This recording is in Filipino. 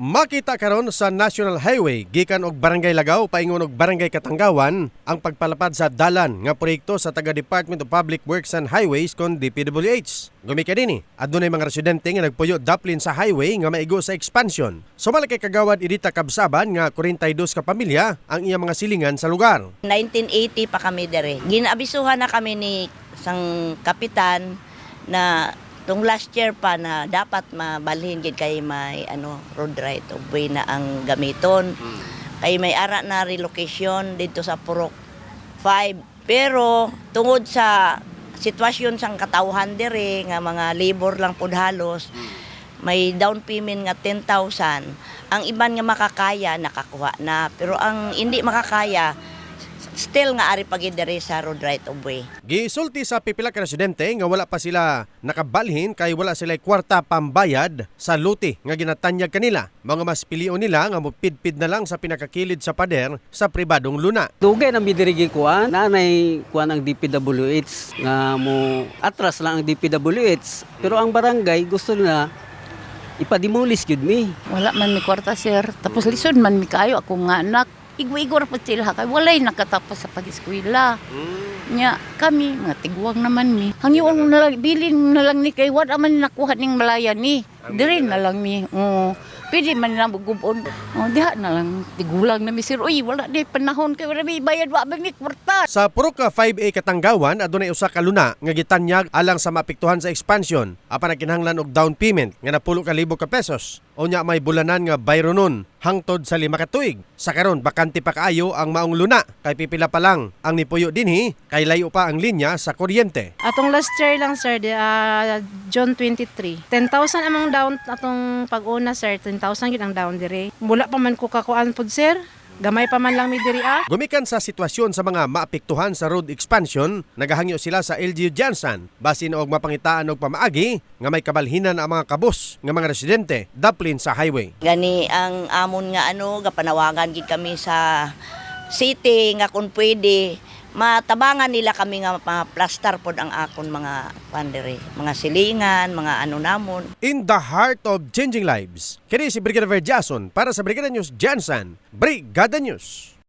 Makita karon sa National Highway gikan og Barangay Lagaw paingon og Barangay Katanggawan ang pagpalapad sa dalan nga proyekto sa taga Department of Public Works and Highways kon DPWH. Gumika dinhi adunay mga residente nga nagpuyo daplin sa highway nga maigo sa expansion. Sumalakay kagawad Idita Kabsaban nga 42 ka pamilya ang iyang mga silingan sa lugar. 1980 pa kami dere. Ginabisuhan na kami ni sang kapitan na tung last year pa na dapat mabalhin gid kay may ano road right of way na ang gamiton. Kay may ara na relocation dito sa Purok 5. Pero tungod sa sitwasyon sang katawhan dere nga mga labor lang pud halos may down payment nga 10,000. Ang iban nga makakaya nakakuha na pero ang hindi makakaya still nga ari pagid dere sa road right of way. Gisulti sa pipila ka residente nga wala pa sila nakabalhin kay wala sila kwarta pambayad sa luti nga ginatanyag kanila. Mga mas pilion nila nga mupidpid na lang sa pinakakilid sa pader sa pribadong luna. Dugay ang bidirigi kuan, nanay kuan ang DPWH nga mo atras lang ang DPWH. Pero ang barangay gusto na ipadimulis gyud mi. Wala man mi kwarta sir. Tapos lisod man mi kayo ako nga anak. Igwa-igwa pa sila kay walay nakatapos sa pag-eskwela. Nya kami mga tiguang naman mi. Hangyuang na lang bilin na lang ni kay wala man nakuha ning malaya ni. Dire na lang mi. Oo. Pwede man na gubon. Oh, diha na lang tigulang na mi sir. Uy, wala di panahon kay wala mi bayad wa ba mi kwarta. Sa Purok 5A Katanggawan adunay usa ka luna nga gitanyag alang sa maapektuhan sa expansion apan kinahanglan og down payment nga napulo ka libo ka pesos. Unya may bulanan nga bayro nun hangtod sa lima ka tuig. Sa karon bakante pa kaayo ang maong luna kay pipila pa lang ang nipuyo dinhi kay layo pa ang linya sa kuryente. Atong last year lang sir, di, ah, June 23. 10,000 among down atong pag-una sir, 10,000 gid ang down dire. Mula pa man ko kakuan pod sir. Gamay pa man lang mi diri ah. Gumikan sa sitwasyon sa mga maapektuhan sa road expansion, nagahangyo sila sa LGU Jansan basin og mapangitaan og pamaagi nga may kabalhinan ang mga kabus nga mga residente daplin sa highway. Gani ang amon nga ano gapanawagan gid kami sa city nga kung pwede matabangan nila kami nga ma-plaster pod ang akon mga pandere, mga silingan, mga ano namon. In the heart of changing lives, kini si Brigadier Jason para sa Brigada News Jansan, Brigada News.